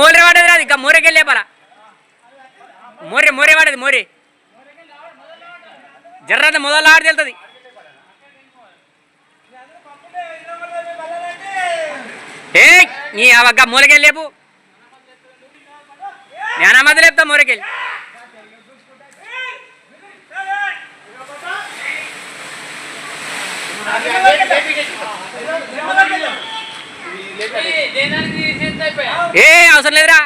మోరే వాడేది రాదు ఇంకా మోరేకెళ్ళే లేపాలా మోరే మోరే వాడేది మోరే. జర్రంత మొదలు ఆడి తెలుతుంది. ఏ నీ అవగ్గ మూలకెళ్ళి లేపు. నేను మధ్య లేపుతా మూలకెళ్ళి. ఏ అవసరం లేదురా.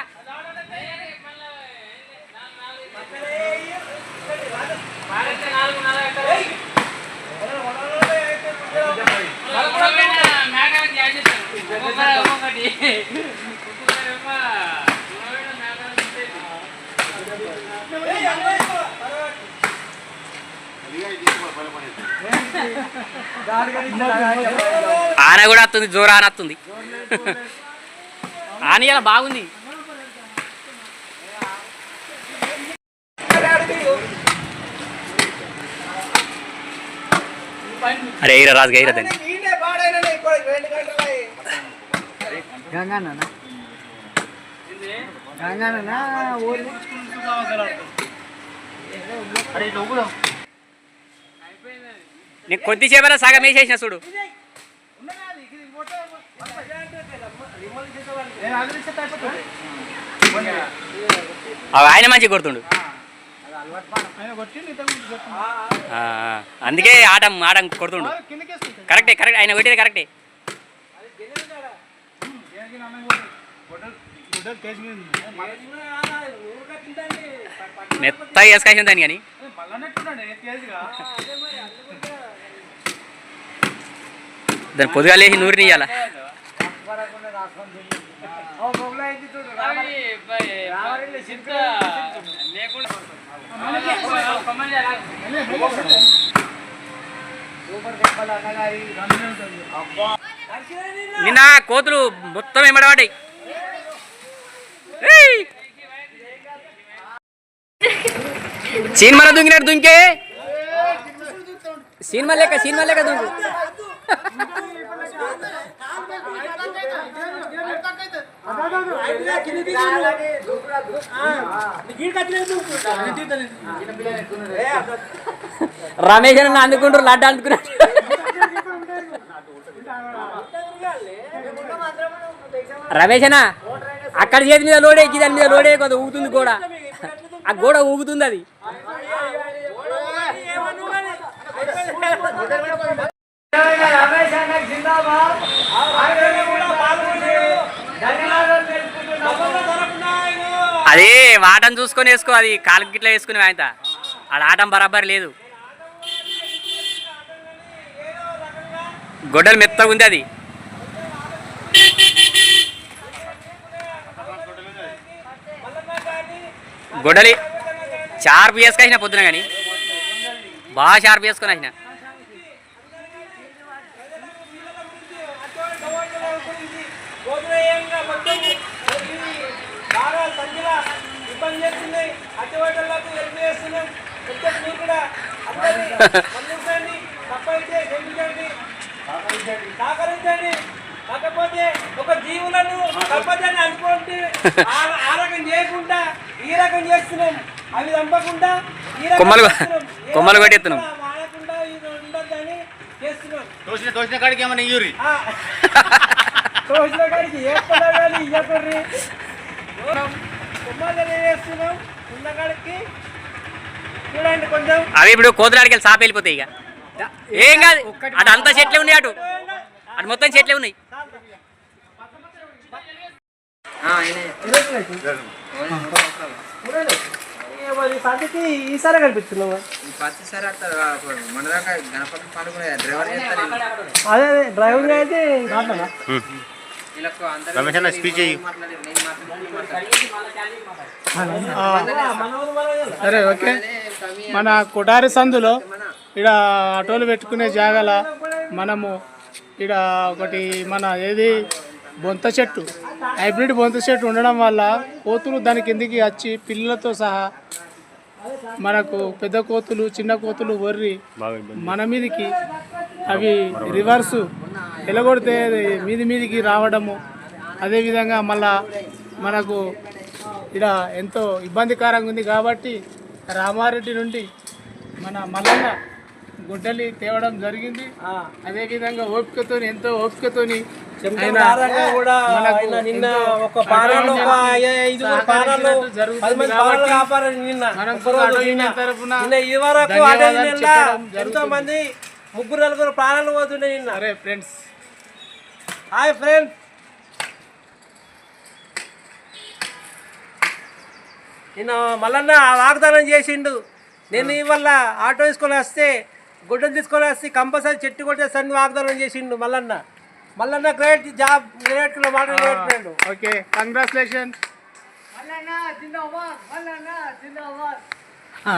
ఆన కూడా వస్తుంది జోరు ఆన వస్తుంది ఆన ఇలా బాగుంది. అరే ఎయిరా రాజు ఎయిరా దాన్ని. గంగానా కొద్దిసేపలా సగం వేసేసిన చూడు అవి ఆయన మంచిగా కొడుతుండు. అందుకే ఆటం ఆటం కొడుతుండు. కరెక్టే కరెక్ట్ ఆయన కొట్టేది కరెక్టే. మెత్తగా వేసుకాసిన దాన్ని కానీ. దాన్ని పొద్దుగా లేచి నూరిని ఇవ్వాలా నిన్న కోతులు మొత్తం ఎమ్మడబడ్డాయి. సినిమాలో దుంకినట్టు దుంకే. సినిమా లేక సినిమా లేక దుంకు. రమేష్ అన్న అందుకుంటారు లడ్డు అందుకున్నాడు రమేష్ అన్న అక్కడ చేతి మీద లోడే దాని మీద లోడే కొంత ఊగుతుంది గోడ. ఆ గోడ ఊగుతుంది అది. అది వాటం చూసుకొని వేసుకో అది కాలు గిట్ల వేసుకుని ఆయన ఆడ ఆటం బరాబర్ లేదు. గొడ్డలు మెత్తగా ఉంది అది. గొడ్డలి షార్ప్ వేసుకొచ్చిన పొద్దున కానీ బాగా షార్ప్ వేసుకొని వచ్చిన. you. చేస్తున్నాయి అటువంటి హెల్ప్ చేస్తున్నాం మీరు కూడా అందరినీ స్పందించండి తప్పైతే క్షమించండి సహకరించండి. కాకపోతే ఒక జీవులను తప్పదని అనుకోండి. ఆ- రకం చేయకుండా ఈ రకం చేస్తున్నాం. అవి చంపకుండా ఈ రకం కొమ్మలు- కొమ్మలు కొట్టేస్తున్నాం. కూడా వాడకుండా ఇది ఉండొద్దని చేస్తున్నాం. తోసిన తోసిన కాడికి ఏమన్నా ఇయ్యూరి. తోసిన కాడికి ఏ పని కానీ అవి ఇప్పుడు కోతులాడికి వెళ్ళి సాప వెళ్ళిపోతాయి ఇక. ఏం కాదు అటు అంతా చెట్లే ఉన్నాయి అటు. అటు మొత్తం చెట్లే ఉన్నాయి. ఈసారి డ్రైవర్ చేస్తారు. అదే డ్రైవింగ్ అయితే రమేష్ అన్న స్పీచ్ సరే ఓకే. మన కొటారి సందులో ఇక్కడ ఆటోలు పెట్టుకునే జాగాల మనము ఇక్కడ ఒకటి మన ఏది బొంత చెట్టు హైబ్రిడ్ బొంత చెట్టు ఉండడం వల్ల కోతులు దాని కిందికి వచ్చి పిల్లలతో సహా మనకు పెద్ద కోతులు చిన్న కోతులు వర్రి మన మీదికి అవి రివర్సు ఎలగొడితే మీది మీదికి రావడము. అదేవిధంగా మళ్ళా మనకు ఇక్కడ ఎంతో ఇబ్బందికరంగా ఉంది కాబట్టి రామారెడ్డి నుండి మన మల్లన్న గుడ్డలి తేవడం జరిగింది. అదేవిధంగా ఓపికతో ఎంతో పది మంది ఎంతో ముగ్గురు నలుగురు ప్రాణాలు పోతుండే నిన్న. Friends hi friends. నిన్న మల్లన్న వాగ్దానం చేసిండు. నేను ఇవాళ ఆటో తీసుకొని వస్తే గుడ్డలు తీసుకొని వస్తే కంపల్సరీ చెట్టు కొట్టేస్తాను వాగ్దానం చేసిండు Mallanna. Mallanna great job great మాట ఓకే కంగ్రాచులేషన్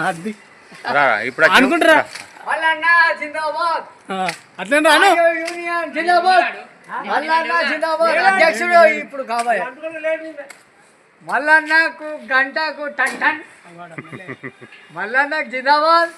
అది. రా ఇప్పుడు వచ్చి- అనుకుంటారా? అట్లా రాను అధ్యక్షుడు ఇప్పుడు కాబోయే. మల్లన్నకు గంటకు టన్ టన్. మల్లన్నకు జిందాబాద్.